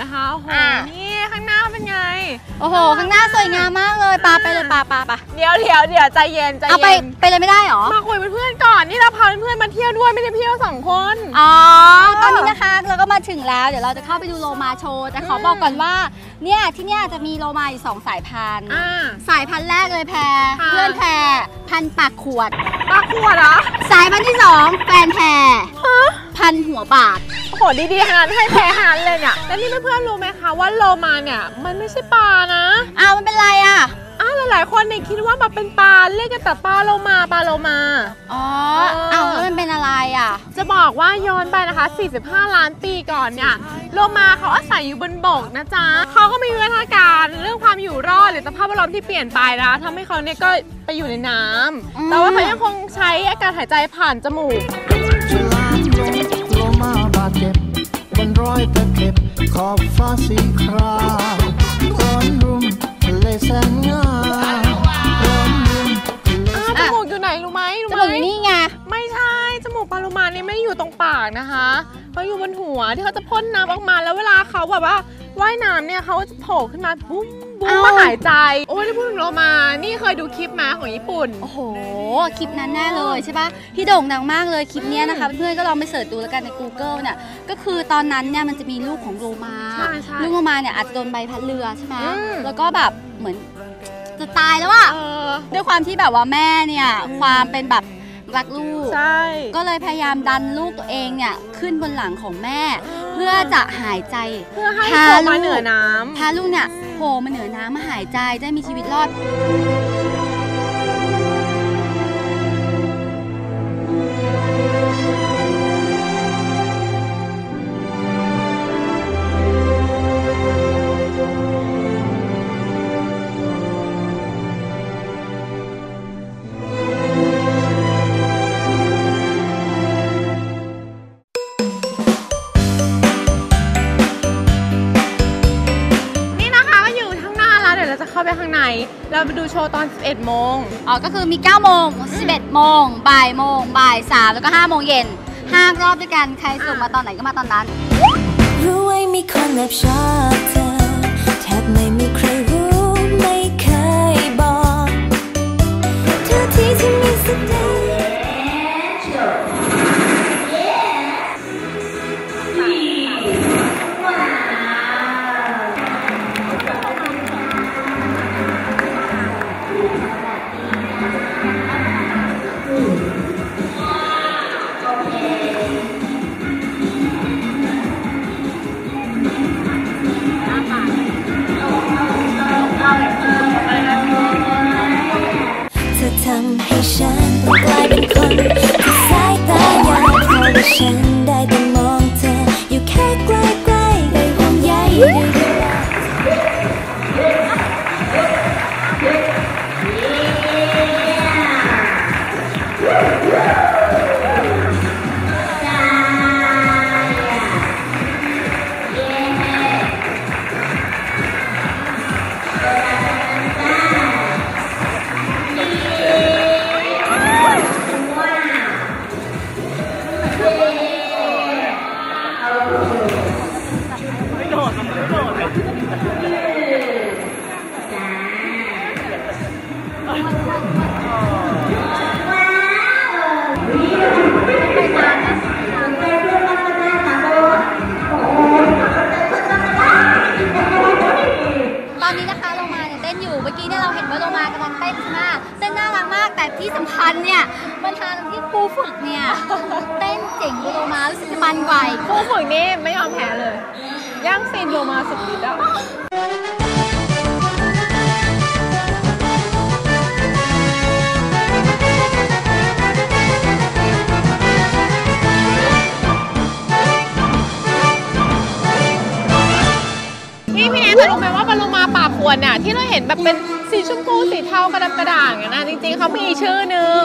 นะคะ โอ้โห อ่านี่ข้างหน้าเป็นไง โอ้โห ข้างหน้าสวยงามมากเลยปาไปเลยปาปาปาเดี๋ยวเดี๋ยวเดี๋ยวใจเย็นใจเอาไปเย็น ไปเลยไม่ได้เหรอ มาคุยเป็นเพื่อนก่อน นี่เราพาเพื่อนๆมาเที่ยวด้วยไม่ได้เที่ยวสองคน อ๋อ ตอนนี้นะคะเราก็มาถึงแล้ว เดี๋ยวเราจะเข้าไปดูโลมาโชว์แต่ขอบอกก่อนว่า เนี่ยที่เนี่ยจะมีโลมาอยู่สองสายพันธุ์ อ่า สายพันธุ์แรกเลยแพรค่ะ เพื่อนแพรพันธุ์ปากขวด ปลาขวดเหรอ สายพันธุ์ที่สองแฟนแพรพันธุ์หัวบาด โอ้โหดีๆขนาดให้แพ้หานเลยเนี่ยแล้วนี่เพื่อนๆรู้ไหมคะว่าโลมาเนี่ยมันไม่ใช่ปลานะอ้าวมันเป็นไรอะอ้าวหลายๆคนเนี่ยคิดว่ามันเป็นปลาเรียกกันแต่ปลาโลมาปลาโลมาอ๋อเอออ้าวแล้วมันเป็นอะไรอะ จะบอกว่าย้อนไปนะคะ 45 ล้านปีก่อนเนี่ยโลมาเขาอาศัยอยู่บนบกนะจ๊ะเขาก็มีวิวัฒนาการเรื่องความอยู่รอดหรือสภาพแวดล้อมที่เปลี่ยนไปนะทำให้เขาเนี่ยก็ไปอยู่ในน้อืมำแต่ว่าเขายังคงใช้อาการหายใจผ่านจมูก รอยตะเข็บขอบฟ้าสีครามร้อนรุ่มทะเลแสนงาม อยู่ตรงปากนะคะเขาอยู่บนหัวที่เขาจะพ่นน้ำออกมาแล้วเวลาเขาแบบว่าว่ายน้ำเนี่ยเขาจะโผล่ขึ้นมาบุ้มบุ้มเอ้ามาหายใจ โอ้ยที่พูดถึงโลมา นี่เคยดูคลิปมาของญี่ปุ่น โอ้โห คลิปนั้นแน่เลยใช่ปะที่โด่งดังมากเลยคลิปเนี้ยนะคะ เพื่อนๆก็ลองไปเสิร์ชดูแล้วกันใน Google เนี่ยก็คือตอนนั้นเนี่ยมันจะมีลูกของโลมาใช่ใช่ลูกโลมาเนี่ยอาจจะโดนใบพัดเรือใช่ไหมอืมแล้วก็แบบเหมือนจะตายแล้วอะเออด้วยความที่แบบว่าแม่เนี่ยความเป็นแบบ รักลูก ใช่ ก็เลยพยายามดันลูกตัวเองเนี่ยขึ้นบนหลังของแม่ เพื่อจะหายใจเพื่อให้พาโผล่มาลูกเหนือน้ำ พาลูกเนี่ยโผล่มาเหนือน้ำมาหายใจได้มีชีวิตรอด ว์ตอน 11 โมง อ๋อ ก็คือมี 9 โมง 11 โมง บ่ายโมง บ่าย3แล้วก็ 5 โมงเย็นห้ารอบด้วยกัน ใครส่งมาตอนไหนก็มาตอนนั้นรู้ไว้มีคนแอบชอบเธอ ตอนนี้นะคะโลมาเนี่ยเต้นอยู่ เมื่อกี้เนี่ยเราเห็นว่าโลมากำลังเต้นใช่ไหมเต้นน่ารักมาก แต่ที่สำคัญเนี่ยมันทางที่ครูฝึกเนี่ยเต้นเจ๋งกว่าโลมารู้สึกจะมันกว่าอีกผู้ฝึกนี่ไม่ยอมแพ้เลย ย่างซีนโลมาสุดฤทธิ์อะ แนนรู้ไหมว่าปลาโลมาปากขวดเนี่ยที่เราเห็นแบบเป็นสีชมพูสีเทากระดำกระด่างอย่างนั้นนะจริงๆเขามีอีกชื่อหนึ่ง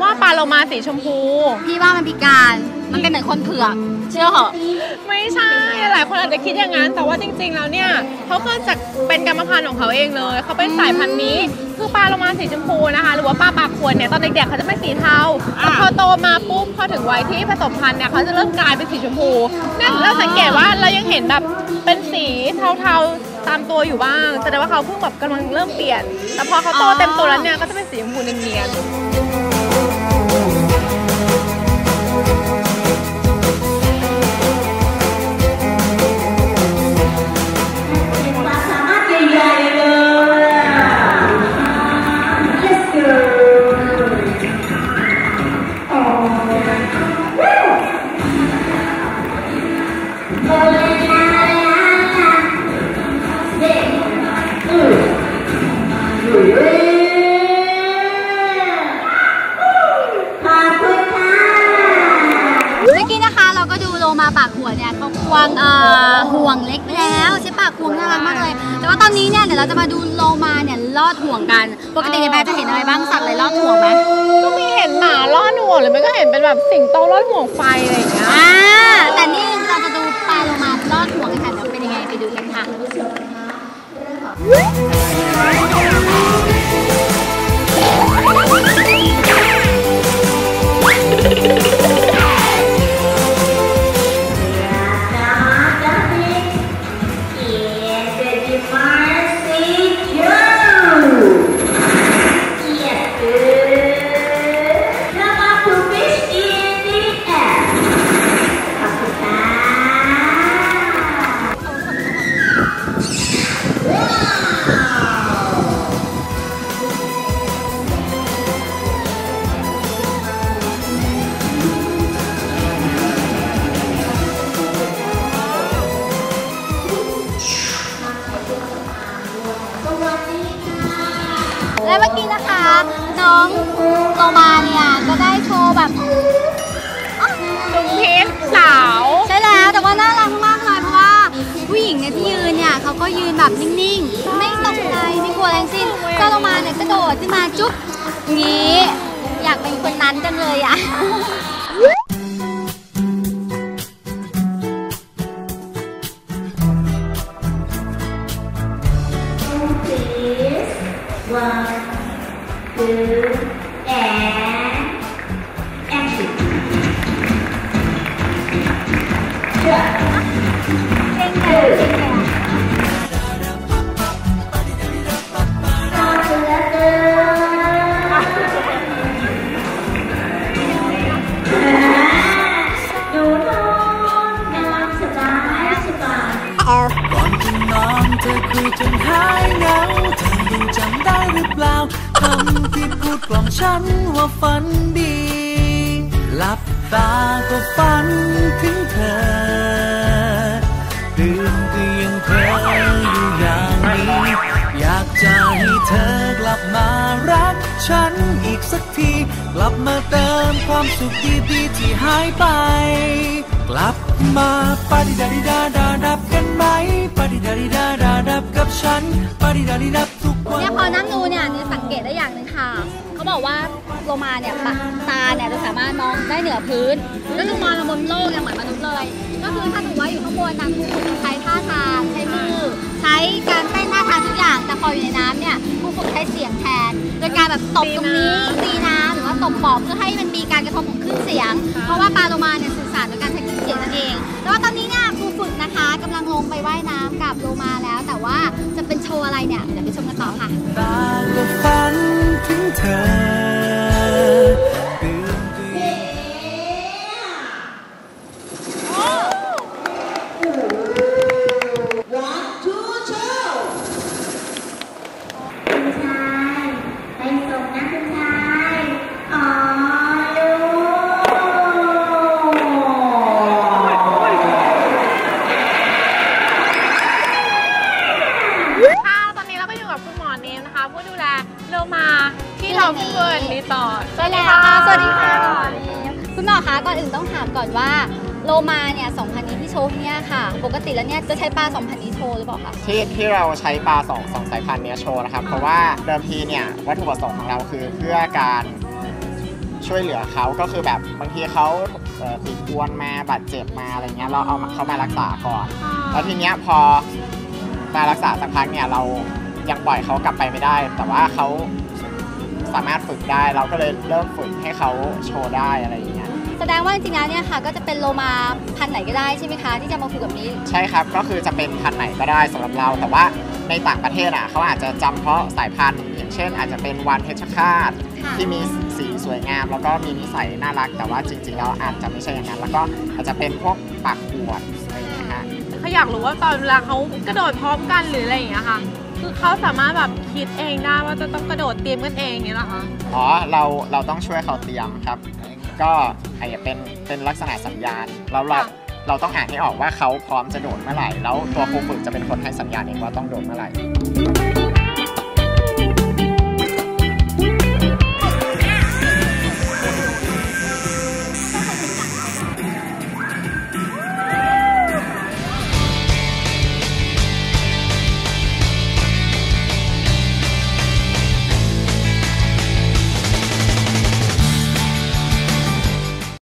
ว่าปลาโลมาสีชมพู พี่ว่ามันพิการ มันเป็นเหมือนคนเผือกเชื่อเหรอไม่ใช่หลายคนอาจจะคิดอย่างนั้น แต่ว่าจริง ๆ แล้วเนี่ยเขาเกิดจากเป็นกรรมพันธุ์ของเขาเองเลยเขาเป็นสายพันธุ์นี้คือปลาโลมาสีชมพูนะคะ หรือว่าปลาปากขวดเนี่ยตอนเด็กๆเขาจะเป็นสีเทาแต่พอโตมาปุ๊บพอถึงวัยที่ผสมพันธุ์เนี่ยเขาจะเริ่มกลายเป็นสีชมพูนั่นเราสังเกตว่าเรายังเห็นแบบเป็นสีเทาๆ ตามตัวอยู่บ้างแสดงว่าเขาเพิ่งแบบกำลังเริ่มเปลี่ยน แต่พอเขาโตเต็มตัวแล้วเนี่ยก็จะเป็นสีชมพูเนียนๆ วงเอ่อห่วงเล็กไปแล้วใช่ปะควงน่ารักมากเลย แต่ว่าตอนนี้เนี่ยเดี๋ยวเราจะมาดูโลมาเนี่ยลอดห่วงกันปกติในแบรนด์จะเห็นอะไรบ้างสัตว์อะไรลอดห่วงไหมก็มีเห็นหมาล่อหนวงหรือไม่ก็เห็นเป็นแบบสิงโตล่อห่วงไฟอะไรอย่างเงี้ย อ่าแต่นี่เรา มาเนี่ยก็ได้โชว์แบบจุงพิษสาว ใช่แล้วแต่ว่าน่ารักมากเลยเพราะว่าผู้หญิงเนี่ยที่ยืนเนี่ยเขาก็ยืนแบบนิ่งๆ ไม่ตกใจไม่กลัวอะไรทั้งสิ้นเจ้าโลมาเนี่ยกระโดดขึ้นมาจุ๊บอย่างนี้ อยากเป็นคนนั้นจังเลยอะ ก่อนจะนอนเธอคุยจนหายเหงาเธอยังจำได้หรือเปล่าคำที่พูดกล่อมฉันว่าฝันดี หลับตาก็ฝันถึงเธอตื่นก็ยังเธออยู่อย่างนี้ อยากจะให้เธอกลับมารักฉันอีกสักที กลับมาเติมความสุขดีๆที่หายไป กลับมาปาดิดาดิดาดาดับกันไหมปาดิดาดิดาดาดับกับฉันปาดิดาดิดับทุกวันเนี่ยพอนั่งดูเนี่ยเนี่ยสังเกตได้อย่างหนึ่งค่ะ เขาบอกว่าโลมาเนี่ยตาเนี่ยจะสามารถมองได้เหนือพื้นก็คือมองลงบนโลกเนี่ยเหมือนมนุษย์เลย ก็คือถ้าถือว่าอยู่ข้างบนนะครูฝึกจะใช้ท่าทางใช้มือใช้การเต้นท่าทางทุกอย่างแต่พออยู่ในน้ำเนี่ยครูฝึกใช้เสียงแทนโดยการแบบตบตรงนี้ตีน้ำ ตบปอบเพื่อให้มันมีการกระทบของคลื่นเสียง เพราะว่าปลาโลมาเนี่ยสื่อสารโดยการใช้คลื่นเสียงนั่นเองแล้วก็ตอนนี้เนี่ยครูฝึกนะคะกำลังลงไปว่ายน้ำกับโลมาแล้ว แต่ว่าจะเป็นโชว์อะไรเนี่ยเดี๋ยวไปชมกันต่อค่ะตาก็ฝันถึงเธอ โลมาเนี่ยสองพันนี้ที่โชว์ที่เนี่ยค่ะ ปกติแล้วเนี่ยจะใช้ปลาสองพันนี้โชว์หรือเปล่าคะ ที่ที่เราใช้ปลาสองสองสายพันธุ์เนี้ยโชว์นะครับ เพราะว่าเดิมทีเนี่ยวัตถุประสงค์ของเราคือเพื่อการช่วยเหลือเขาก็คือแบบบางทีเขาเอ่อติดอวนมาบาดเจ็บมาอะไรเงี้ยเราเอามาเขามารักษาก่อน แล้วทีเนี้ยพอมารักษาสักพักเนี่ยเรายังปล่อยเขากลับไปไม่ได้ แต่ว่าเขาสามารถฝึกได้เราก็เลยเริ่มฝึกให้เขาโชว์ได้อะไรอย่างเงี้ย แสดงว่าจริงๆแล้วเนี่ยค่ะ ก็จะเป็นโลมาพันธุ์ไหนก็ได้ใช่ไหมคะ ที่จะมาฝึกแบบนี้ ใช่ครับ ก็คือจะเป็นพันธุ์ไหนก็ได้สำหรับเรา แต่ว่าในต่างประเทศอะเขาอาจจะจำเพาะสายพันธุ์ อย่างเช่น อาจจะเป็นวานเพชรฆาตค่ะ ที่มีสีสวยงาม แล้วก็มีนิสัยน่ารัก แต่ว่าจริงๆแล้วอาจจะไม่ใช่อย่างนั้น แล้วก็อาจจะเป็นพวกปากขวดอะไรอย่างเงี้ยฮะ เขาอยากรู้ว่าตอนเวลาเขากระโดดพร้อมกันหรืออะไรอย่างเงี้ยค่ะ คือเขาสามารถแบบคิดเองได้ว่าจะต้องกระโดดเตรียมกันเองอย่างเงี้ยเหรอคะ อ๋อ เรา เราต้องช่วยเขาเตรียมครับ ก็อาจจะเป็นเป็นลักษณะสัญญาณแล้วเราค่ะ เราต้องอ่านให้ออกว่าเขาพร้อมจะโดดเมื่อไหร่ แล้วตัวครูฝึกจะเป็นคนให้สัญญาณเองว่าต้องโดดเมื่อไหร่